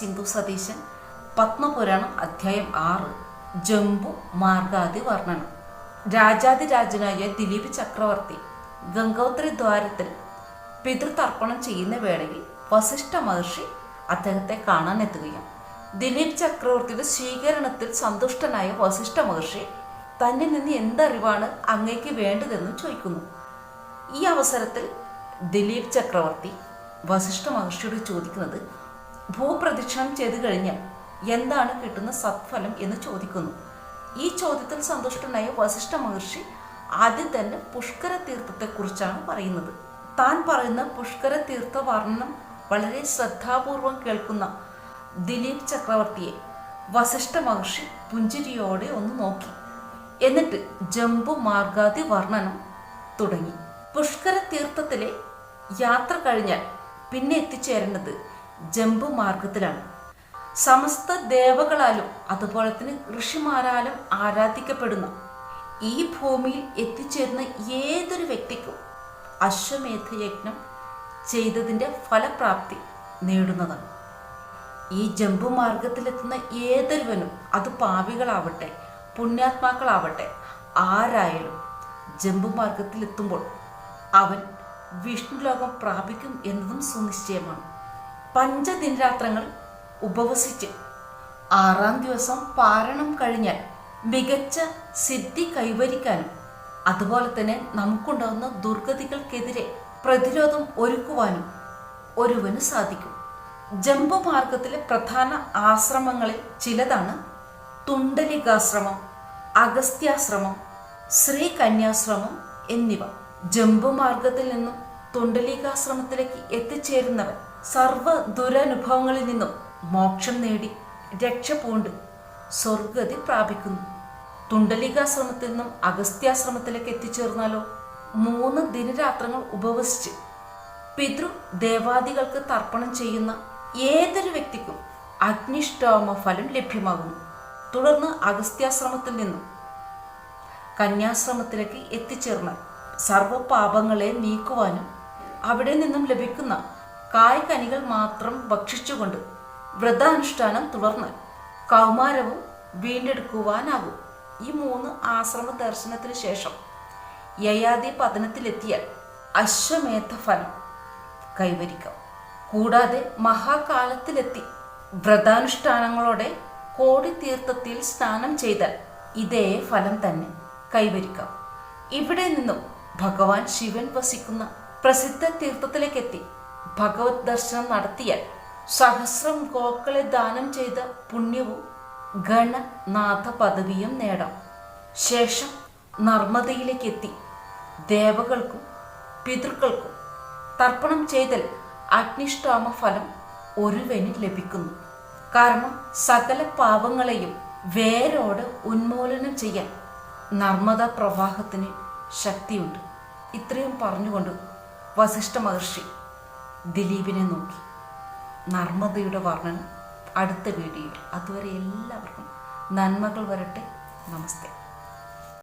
സതീശൻ പത്മപുരാണം അധ്യായം ആറ് ജംബു മാർഗാദി വർണനം രാജാതിരാജനായ ദിലീപ് ചക്രവർത്തി ഗംഗോത്രി ദ്വാരത്തിൽ പിതൃതർപ്പണം ചെയ്യുന്ന വേളയിൽ വസിഷ്ഠ മഹർഷി അദ്ദേഹത്തെ കാണാൻ എത്തുകയാണ് ദിലീപ് ചക്രവർത്തിയുടെ സ്വീകരണത്തിൽ സന്തുഷ്ടനായ വസിഷ്ഠ മഹർഷി തന്നിൽ നിന്ന് എന്തറിവാണ് അങ്ങേക്ക് വേണ്ടതെന്നും ചോദിക്കുന്നു. ഈ അവസരത്തിൽ ദിലീപ് ചക്രവർത്തി വസിഷ്ഠ മഹർഷിയോട് ചോദിക്കുന്നത് ഭൂപ്രദക്ഷിണം ചെയ്തു കഴിഞ്ഞാൽ എന്താണ് കിട്ടുന്ന സത്ഫലം എന്ന് ചോദിക്കുന്നു. ഈ ചോദ്യത്തിൽ സന്തുഷ്ടനായ വസിഷ്ഠ മഹർഷി ആദ്യം തന്നെ പുഷ്കര തീർത്ഥത്തെക്കുറിച്ചാണ് പറയുന്നത്. താൻ പറയുന്ന പുഷ്കര തീർത്ഥ വർണനം വളരെ ശ്രദ്ധാപൂർവം കേൾക്കുന്ന ദിലീപ് ചക്രവർത്തിയെ വസിഷ്ഠ മഹർഷി പുഞ്ചിരിയോടെ ഒന്ന് നോക്കി. എന്നിട്ട് ജംബു മാർഗാതി വർണനം തുടങ്ങി. പുഷ്കര തീർത്ഥത്തിലെ യാത്ര കഴിഞ്ഞാൽ പിന്നെ എത്തിച്ചേരേണ്ടത് ജംബു മാർഗത്തിലാണ്. സമസ്ത ദേവകളാലും അതുപോലെ തന്നെ ഋഷിമാരാലും ആരാധിക്കപ്പെടുന്ന ഈ ഭൂമിയിൽ എത്തിച്ചേരുന്ന ഏതൊരു വ്യക്തിക്കും അശ്വമേധ യജ്ഞം ചെയ്തതിന്റെ ഫലപ്രാപ്തി നേടുന്നതാണ്. ഈ ജമ്പു മാർഗത്തിലെത്തുന്ന ഏതൊരുവനും അത് പാവികളാവട്ടെ പുണ്യാത്മാക്കളാവട്ടെ ആരായാലും ജമ്പു മാർഗത്തിലെത്തുമ്പോൾ അവൻ വിഷ്ണു ലോകം പ്രാപിക്കും എന്നതും സുനിശ്ചയമാണ്. പഞ്ചദിനരാത്രങ്ങൾ ഉപവസിച്ച് ആറാം ദിവസം പാരണം കഴിഞ്ഞാൽ മികച്ച സിദ്ധി കൈവരിക്കാനും അതുപോലെ തന്നെ നമുക്കുണ്ടാകുന്ന ദുർഗതികൾക്കെതിരെ പ്രതിരോധം ഒരുക്കുവാനും ഒരുവന് സാധിക്കും. ജംബു മാർഗത്തിലെ പ്രധാന ആശ്രമങ്ങളിൽ ചിലതാണ് തുണ്ടലികാശ്രമം അഗസ്ത്യാശ്രമം ശ്രീകന്യാശ്രമം എന്നിവ. ജംബു മാർഗത്തിൽ നിന്നും തുണ്ടലികാശ്രമത്തിലേക്ക് എത്തിച്ചേരുന്നവൻ സർവ ദുരനുഭവങ്ങളിൽ നിന്നും മോക്ഷം നേടി രക്ഷ പൂണ്ട് സ്വർഗതി പ്രാപിക്കുന്നു. തുണ്ടലീകാശ്രമത്തിൽ നിന്നും അഗസ്ത്യാശ്രമത്തിലേക്ക് എത്തിച്ചേർന്നാലോ? മൂന്ന് ദിനരാത്രങ്ങൾ ഉപവസിച്ച് പിതൃ ദേവാദികൾക്ക് തർപ്പണം ചെയ്യുന്ന ഏതൊരു വ്യക്തിക്കും അഗ്നിഷ്ടോമ ഫലം ലഭ്യമാകുന്നു. തുടർന്ന് അഗസ്ത്യാശ്രമത്തിൽ നിന്നും കന്യാശ്രമത്തിലേക്ക് എത്തിച്ചേർന്നാൽ സർവപാപങ്ങളെ നീക്കുവാനും അവിടെ നിന്നും ലഭിക്കുന്ന കായ്കനികൾ മാത്രം ഭക്ഷിച്ചുകൊണ്ട് വ്രതാനുഷ്ഠാനം തുടർന്ന് കൗമാരവും വീണ്ടെടുക്കുവാനാകും. ഈ മൂന്ന് ആശ്രമ ദർശനത്തിന് ശേഷം യയാതി പതനത്തിലെത്തിയാൽ അശ്വമേധ ഫലം കൈവരിക്കാം. കൂടാതെ മഹാകാലത്തിലെത്തി വ്രതാനുഷ്ഠാനങ്ങളോടെ കോടി തീർത്ഥത്തിൽ സ്നാനം ചെയ്താൽ ഇതേ ഫലം തന്നെ കൈവരിക്കാം. ഇവിടെ നിന്നും ഭഗവാൻ ശിവൻ വസിക്കുന്ന പ്രസിദ്ധ തീർത്ഥത്തിലേക്കെത്തി. ഭഗവത് ദർശനം നടത്തിയാൽ സഹസ്രം ഗോക്കളെ ദാനം ചെയ്ത പുണ്യവും ഗണനാഥ പദവിയും നേടാം. ശേഷം നർമ്മദയിലേക്കെത്തി ദേവകൾക്കും പിതൃക്കൾക്കും തർപ്പണം ചെയ്തൽ അഗ്നിഷ്ടാമ ഫലം ഒരുവന് ലഭിക്കുന്നു. കാരണം സകല പാപങ്ങളെയും വേരോട് ഉന്മൂലനം ചെയ്യാൻ നർമ്മദ പ്രവാഹത്തിന് ശക്തിയുണ്ട്. ഇത്രയും പറഞ്ഞുകൊണ്ട് വസിഷ്ഠ മഹർഷി ദിലീപിനെ നോക്കി. നർമ്മദയുടെ വർണനം അടുത്ത വീഡിയോയിൽ. അതുവരെ എല്ലാവർക്കും നന്മകൾ വരട്ടെ. നമസ്തേ.